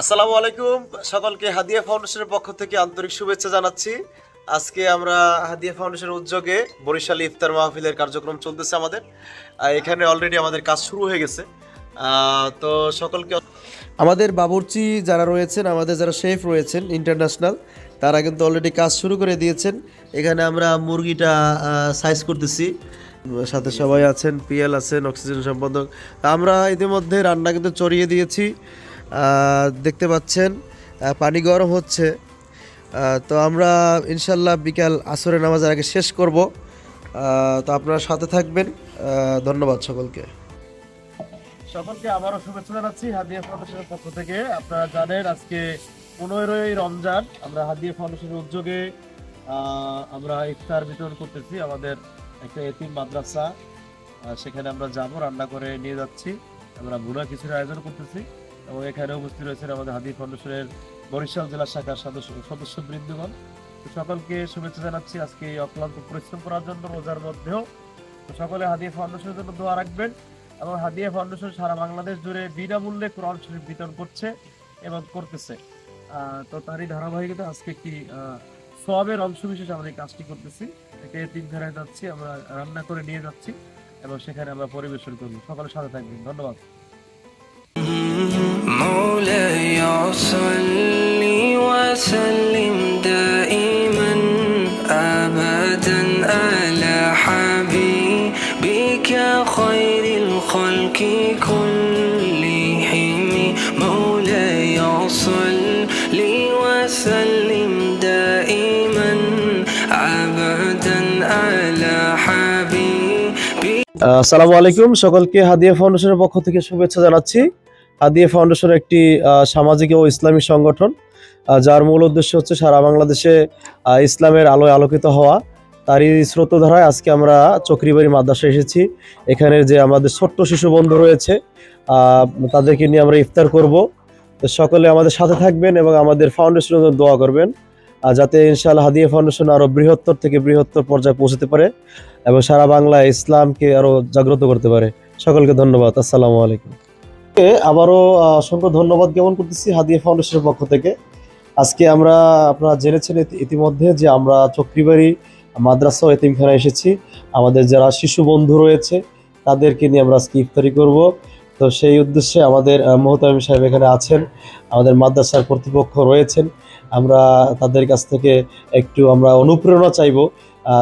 আসসালামু আলাইকুম। সকলকে হাদিয়া ফাউন্ডেশনের পক্ষ থেকে আন্তরিক শুভেচ্ছা জানাচ্ছি। আজকে আমরা হাদিয়া ফাউন্ডেশনের উদ্যোগে বরিশাল ইফতার মাহফিলের কার্যক্রম চলতেছে আমাদের। এখানে অলরেডি আমাদের কাজ শুরু হয়ে গেছে। তো সকলকে আমাদের বাবুর্চি যারা রয়েছেন, আমাদের যারা শেফ রয়েছেন ইন্টারন্যাশনাল তারা কিন্তু অলরেডি কাজ শুরু করে দিয়েছেন। এখানে আমরা মুরগিটা সাইজ করতেছি। সাথে সবাই আছেন পিএল আছেন অক্সিজেন সম্পাদক। আমরা ইতিমধ্যে রান্না কিন্তু চড়িয়ে দিয়েছি। দেখতে পাচ্ছেন পানি গরম হচ্ছে। তো আমরা ইনশাল্লাহ বিকাল আসরের নামাজের আগে শেষ করব। তো আপনারা সাথে থাকবেন। ধন্যবাদ সকলকে। সকলকে আবারও শুভেচ্ছা জানাচ্ছি হাদিয়া ফাউন্ডেশনের পক্ষ থেকে। আপনারা জানেন আজকে পনেরোই রমজান, আমরা হাদিয়া ফাউন্ডেশনের উদ্যোগে আমরা ইফতার বিতরণ করতেছি আমাদের একটা এতিম মাদ্রাসা। সেখানে আমরা যাব, রান্না করে নিয়ে যাচ্ছি। আমরা ভুনা কিছুর আয়োজন করতেছি। এবং এখানে উপস্থিত রয়েছেন আমাদের হাদিয়া ফাউন্ডেশনের বরিশাল জেলা শাখার সদস্য সদস্য বৃন্দগণ। সকলকে শুভেচ্ছা জানাচ্ছি আজকে এই অক্লান্ত পরিশ্রম করার জন্য রোজার মধ্যেও। সকলে হাদিয়া ফাউন্ডেশনের জন্য দোয়া রাখবেন এবং হাদিয়া ফাউন্ডেশন সারা বাংলাদেশ জুড়ে বিনামূল্যে কোরআন শরীফ বিতরণ করছে এবং করতেছে। তো তারই ধারাবাহিকতা আজকে একটি সবের অংশ বিশেষ এই কাজটি করতেছি। একে তিন ধারায় যাচ্ছি, আমরা রান্না করে নিয়ে যাচ্ছি এবং সেখানে আমরা পরিবেশন করব। সকালের সাথে থাকবেন। ধন্যবাদ। مولاي صل وسلم دائما ابدا على حبيبك خير الخلق كلهم مولاي صل وسلم دائما ابدا على حبيبك আসসালামু আলাইকুম সকলকে হাদিয়া ফাউন্ডেশনের পক্ষ থেকে শুভেচ্ছা জানাচ্ছি হাদিয়া ফাউন্ডেশন একটি সামাজিক ও ইসলামী সংগঠন যার মূল উদ্দেশ্য হচ্ছে সারা বাংলাদেশে ইসলামের আলোয় আলোকিত হওয়া। তারই স্রোতধারায় আজকে আমরা চক্রিবাড়ি মাদ্রাসা এসেছি। এখানের যে আমাদের ছোট্ট শিশু বন্ধু রয়েছে তাদেরকে নিয়ে আমরা ইফতার করব। তো সকলে আমাদের সাথে থাকবেন এবং আমাদের ফাউন্ডেশনের জন্য দোয়া করবেন যাতে ইনশাআল্লাহ হাদিয়া ফাউন্ডেশন আরও বৃহত্তর থেকে বৃহত্তর পর্যায়ে পৌঁছতে পারে এবং সারা বাংলায় ইসলামকে আরও জাগ্রত করতে পারে। সকলকে ধন্যবাদ। আসসালামু আলাইকুম। আবারও অসংখ্য ধন্যবাদ জ্ঞাপন করতেছি হাদিয়া ফাউন্ডেশনের পক্ষ থেকে। আজকে আমরা আপনারা জেনেছেন ইতিমধ্যে যে আমরা চক্রিবাড়ি মাদ্রাসা ও এতিমখানা এসেছি। আমাদের যারা শিশু বন্ধু রয়েছে, তাদেরকে নিয়ে আমরা আজকে ইফতারি করব। তো সেই উদ্দেশ্যে আমাদের মোহতামিম সাহেব এখানে আছেন, আমাদের মাদ্রাসার কর্তৃপক্ষ রয়েছেন। আমরা তাদের কাছ থেকে একটু আমরা অনুপ্রেরণা চাইব।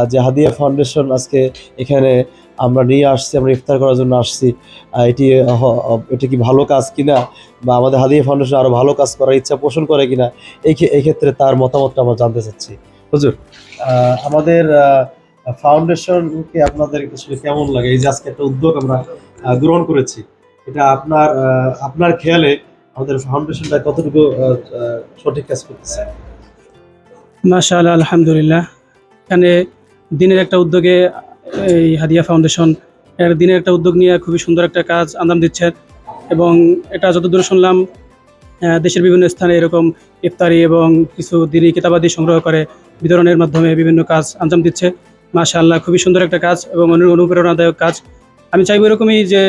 যে হাদিয়া ফাউন্ডেশন আজকে এখানে আমরা নিয়ে আসছি, আমরা ইফতার করার জন্য আসছি। এটি এটি কি ভালো কাজ কিনা বা আমাদের হাদিয়া ফাউন্ডেশন আরও ভালো কাজ করার ইচ্ছা পোষণ করে কিনা, এই ক্ষে- এই ক্ষেত্রে তার মতামতটা আমরা জানতে চাচ্ছি। হুজুর আমাদের ফাউন্ডেশনকে আপনাদের আসলে কেমন লাগে? এই যে আজকে একটা উদ্যোগ আমরা গ্রহণ করেছি, এটা আপনার আপনার খেয়ালে আমাদের ফাউন্ডেশনটা কতটুকু সঠিক কাজ করতেছে? মাশাআল্লাহ, আলহামদুলিল্লাহ। এখানে দিনের একটা উদ্যোগে এই হাদিয়া ফাউন্ডেশন এর দিনের একটা উদ্যোগ নিয়ে খুবই সুন্দর একটা কাজ আঞ্জাম দিচ্ছে। এবং এটা যতদূর শুনলাম দেশের বিভিন্ন স্থানে এরকম ইফতারি এবং কিছু দিনী কিতাবাদি সংগ্রহ করে বিতরণের মাধ্যমে বিভিন্ন কাজ আঞ্জাম দিচ্ছে। মাশাআল্লাহ, খুবই সুন্দর একটা কাজ এবং অনুপ্রেরণাদায়ক কাজ। আমি চাইব এরকমই যে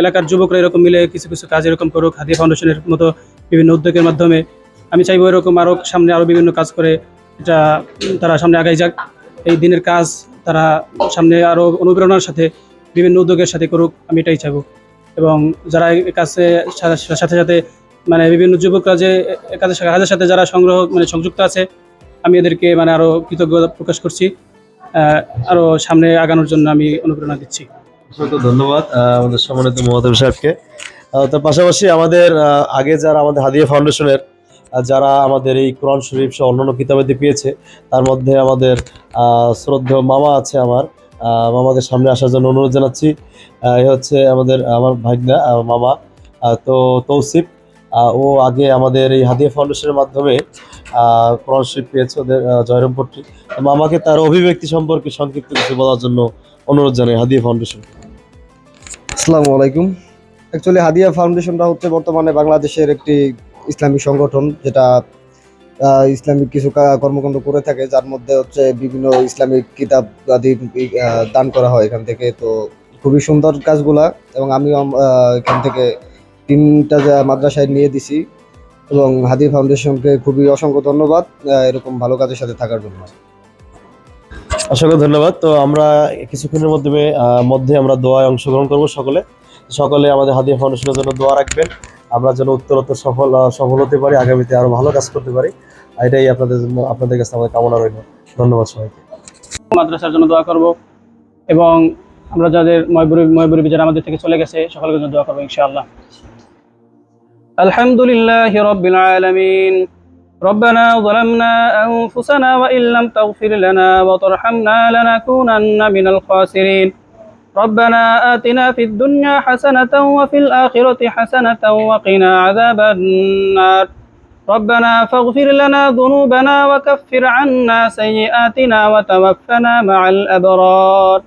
এলাকার যুবকরা এরকম মিলে কিছু কিছু কাজ এরকম করুক, হাদিয়া ফাউন্ডেশনের মতো বিভিন্ন উদ্যোগের মাধ্যমে। আমি চাইব এরকম আরও সামনে আরও বিভিন্ন কাজ করে এটা তারা সামনে আগাই যাক। এই দিনের কাজ তারা সামনে আরও অনুপ্রেরণার সাথে, বিভিন্ন উদ্যোগের সাথে করুক, আমি এটাই চাইব। এবং যারা সা- সাথে সাথে মানে বিভিন্ন যুবকরা যে কাজের সাথে- কাজের সাথে যারা সংগ্রহ মানে সংযুক্ত আছে, আমি এদেরকে মানে আরও কৃতজ্ঞতা প্রকাশ করছি। আরও সামনে আগানোর জন্য আমি অনুপ্রেরণা দিচ্ছি। অসংখ্য ধন্যবাদ আমাদের সম্মানিত মহাদেব সাহেবকে। তার পাশাপাশি আমাদের আগে যারা আমাদের হাদিয়া ফাউন্ডেশনের যারা আমাদের এই কোরআন শরীফ সহ অন্যান্য কিতাবাদি পেয়েছে তার মধ্যে আমাদের শ্রদ্ধেয় মামা আছে আমার। মামাদের সামনে আসার জন্য অনুরোধ জানাচ্ছি। এ হচ্ছে আমাদের আমার ভাগনা মামা। তো তৌসিফ ও আগে আমাদের এই হাদিয়া ফাউন্ডেশনের মাধ্যমে কোরআন শরীফ পেয়েছে ওদের আহ, জয়রামপট্টি মামাকে তার অভিব্যক্তি সম্পর্কে সংক্ষিপ্ত কিছু বলার জন্য অনুরোধ জানাই হাদিয়া ফাউন্ডেশন। আসসালামু আলাইকুম। অ্যাকচুয়ালি হাদিয়া ফাউন্ডেশনটা হচ্ছে বর্তমানে বাংলাদেশের একটি ইসলামী সংগঠন যেটা ইসলামিক কিছু কর্মকাণ্ড করে থাকে, যার মধ্যে হচ্ছে বিভিন্ন ইসলামিক কিতাব আদি দান করা হয় এখান থেকে। তো খুবই সুন্দর কাজগুলা এবং আম- এখান থেকে তিনটা যা মাদ্রাসায় নিয়ে দিছি এবং হাদিয়া ফাউন্ডেশনকে খুবই অসংখ্য ধন্যবাদ এরকম ভালো কাজের সাথে থাকার জন্য। অসংখ্য ধন্যবাদ। তো আমরা কিছুক্ষণের মধ্যে মধ্যে আমরা দোয়ায় অংশগ্রহণ করব সকলে। সকলে আমাদের হাদিয়া ফাউন্ডেশনের জন্য দোয়া রাখবেন। আমরা যেন উত্তরোত্তর সফল আহ, সফল হতে পারি আগামীতে আরো ভালো কাজ করতে পারি আর এটাই আপনাদের জন্য আপনাদের কাছে আমাদের কামনা রইল ধন্যবাদ সবাইকে মাদ্রাসার জন্য দোয়া করব এবং আমরা যাদের ময়বুরি ময়বুরি যারা আমাদের থেকে চলে গেছে সকলের জন্য দোয়া করবো ইনশাআল্লাহ আলহামদুলিল্লাহ রব্বিল আলামিন ربنا ظلمنا أنفسنا وإن لم تغفر لنا وترحمنا لنكونن من الخاسرين ربنا آتنا في الدنيا حسنة وفي الآخرة حسنة وقنا عذاب النار. ربنا فاغفر لنا ذنوبنا وكفر عنا سيئاتنا وتوفنا مع الأبرار.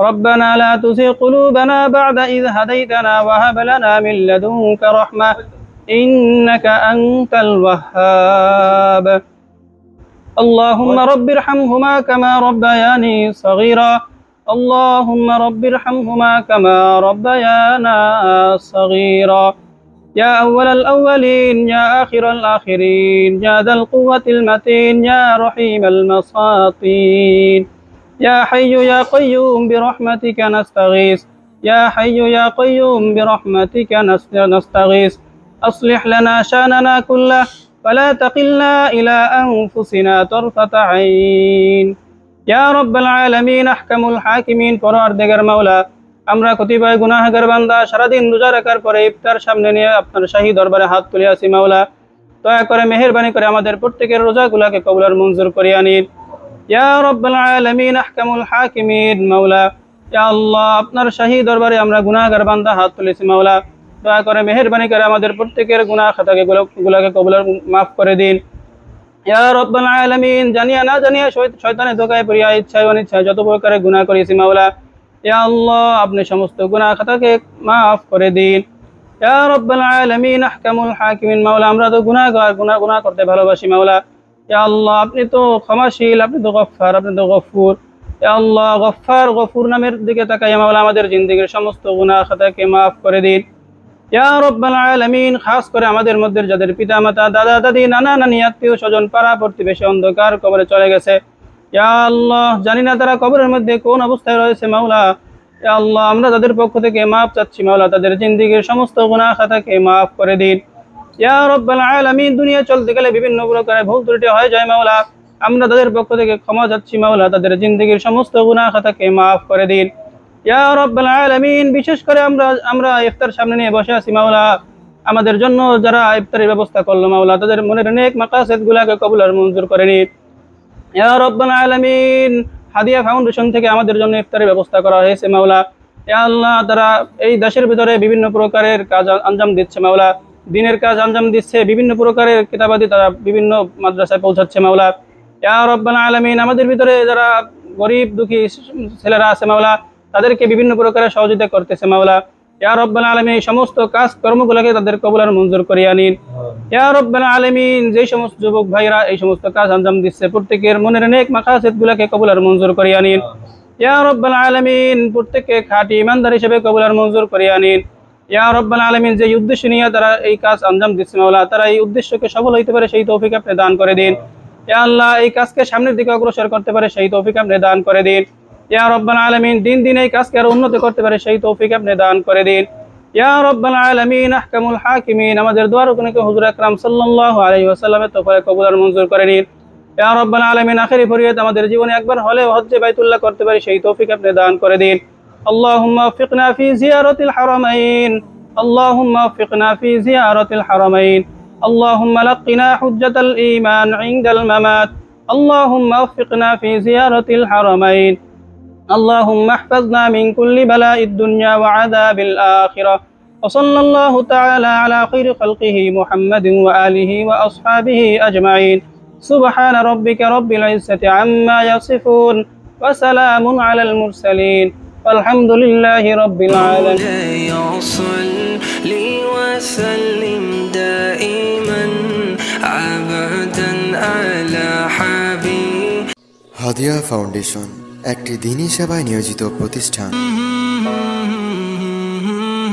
ربنا لا تزغ قلوبنا بعد إذ هديتنا وهب لنا من لدنك رحمة إنك أنت الوهاب. اللهم رب ارحمهما كما ربياني صغيرا. اللهم رب ارحمهما كما ربيانا صغيرا. يا أول الأولين يا آخر الآخرين يا ذا القوة المتين يا رحيم المساطين. يا حي يا قيوم برحمتك نستغيث. يا حي يا قيوم برحمتك نس- نستغيث. أصلح لنا شأننا كله فلا تقلنا إلى أنفسنا طرفة عين. ইয়া রব্বাল আলামিন, আহকামুল হাকিমিন, পরওয়ারদিগার মাওলা, আমরা কতিপয় গুনাহগার বান্দা, সারাদিন রোজা রাখার পরে ইফতার সামনে নিয়ে আপনার শাহী দরবারে হাত তুলে আসি মাওলা। দয়া করে, মেহরবানি করে আমাদের প্রত্যেকের রোজাগুলাকে কবুলার মঞ্জুর করে আনিন। ইয়া রব্বাল আলামিন, আহকামুল হাকিমিন, মাওলা। ইয়া আল্লাহ, আপনার শাহী দরবারে আমরা গুনাহগার বান্দা হাত তুলেছি মাওলা। দয়া করে, মেহরবানি করে আমাদের প্রত্যেকের গুনাহ খাতাকে গুলাকে কবুলার মাফ করে দিন। জানিয়া যত মাওলা আপনি সমস্ত গুনাহ খাতাকে মাফ করে দিন। আমরা তো গুনাহগার, গুনাহ গুনাহ করতে ভালোবাসি মাওলা। ইয়া আল্লাহ, আপনি তো ক্ষমাশীল, আপনি তো গফফার, আপনি তো গফুর। আল্লাহ, গফফার, গফুর নামের দিকে তাকাই মাওলা, আমাদের জিন্দেগীর সমস্ত গুনাহ খাতাকে মাফ করে দিন। আলামিন, খাস করে আমাদের মধ্যে যাদের পিতামাতা, দাদা, দাদি, নানা, নানি, আত্মীয় স্বজন, পাড়া প্রতিবেশী, অন্ধকার কবরে চলে গেছে। ইয়া আল্লাহ, জানি না তারা কবরের মধ্যে কোন অবস্থায় রয়েছে, মাওলা। ইয়া আল্লাহ, আমরা তাদের পক্ষ থেকে মাফ চাচ্ছি, মাওলা। তাদের জিন্দিগির সমস্ত গুনাহ খাতাকে মাফ করে দিন। ইয়া রব্বাল আলামিন, দুনিয়া চলতে গেলে বিভিন্ন প্রকারের ভুল ত্রুটি হয়ে যায়, মাওলা। আমরা তাদের পক্ষ থেকে ক্ষমা চাচ্ছি, মাওলা। তাদের জিন্দিগির সমস্ত গুনাহ খাতাকে মাফ করে দিন। বিশেষ করে আমরা আমরা ইফতার সামনে নিয়ে বসে আছি, মাওলা। আমাদের জন্য যারা ইফতারের ব্যবস্থা করল, মাওলা, তাদের মনের নেক মাকাসেদ গুলাকে কবুল আর মঞ্জুর করেনি ইয়া রব্বাল আলামিন, হাদিয়া ফাউন্ডেশন থেকে আমাদের জন্য ইফতারের ব্যবস্থা করা হয়েছে, মাওলা। আল্লাহ, তারা এই দেশের ভিতরে বিভিন্ন প্রকারের কাজ আঞ্জাম দিচ্ছে, মাওলা। দিনের কাজ আঞ্জাম দিচ্ছে, বিভিন্ন প্রকারের কিতাবাদি তারা বিভিন্ন মাদ্রাসায় পৌঁছাচ্ছে, মাওলা। ইয়া রব্বাল আলামিন, আমাদের ভিতরে যারা গরিব দুঃখী ছেলেরা আছে, মাওলা তাদেরকে বিভিন্ন প্রকারের সহযোগিতা করতেছে মাওলা। ইয়া রব্বাল আলামিন, এই সমস্ত কাজ কর্মগুলোকে তাদের কবুলার মঞ্জুর করিয়া নিন। ইয়া রব্বাল আলামিন যে সমস্ত যুবক ভাইরা এই সমস্ত কাজ আঞ্জাম দিচ্ছে, প্রত্যেকের মনের নেক মাকাসেদ গুলাকে কবুলার মঞ্জুর করিয়া নিন। ইয়া রব্বাল আলামিন, প্রত্যেককে খাঁটি ইমানদার হিসেবে কবুলার মঞ্জুর করিয়া নিন। ইয়া রব্বাল আলামিন যে উদ্দেশ্য নিয়ে তারা এই কাজ আঞ্জাম দিচ্ছে মাওলা, তারা এই উদ্দেশ্যকে সফল হইতে পারে সেই তৌফিক আপনি দান করে দিন। ইয়া আল্লাহ, এই কাজকে সামনের দিকে অগ্রসর করতে পারে সেই তৌফিক আপনি দান করে দিন। ইয়া রব্বাল আলামিন দিন দিন এই কাজকে আরো উন্নত করতে পারে সেই তৌফিক আপনি দান করে দিন ইয়া রব্বাল আলামিন আহকামুল হাকিমিন আমাদের দোয়ার কোনকে হুজুর আকরাম সাল্লাল্লাহু আলাইহি ওয়াসাল্লামের তোফায়ে কবুল আর মঞ্জুর করে নিন ইয়া রব্বাল আলামিন আখেরি ফরিয়াদ আমাদের জীবনে একবার হলে হজ্জে বাইতুল্লাহ করতে পারি সেই তৌফিক আপনি দান করে দিন اللهم وفقنا في زيارة الحرمين اللهم وفقنا في زيارة الحرمين اللهم لقنا حجة الإيمان عند الممات اللهم وفقنا في زيارة الحرمين اللهم احفظنا من كل بلاء الدنيا وعذاب الآخرة. وصلى الله تعالى على خير خلقه محمد وآله وأصحابه أجمعين. سبحان ربك رب العزة عما يصفون وسلام على المرسلين. والحمد لله رب العالمين. وسلم دائما عبدا على حبيب. هادية فاونديشن একটি দিনী সেবায় নিয়োজিত প্রতিষ্ঠান।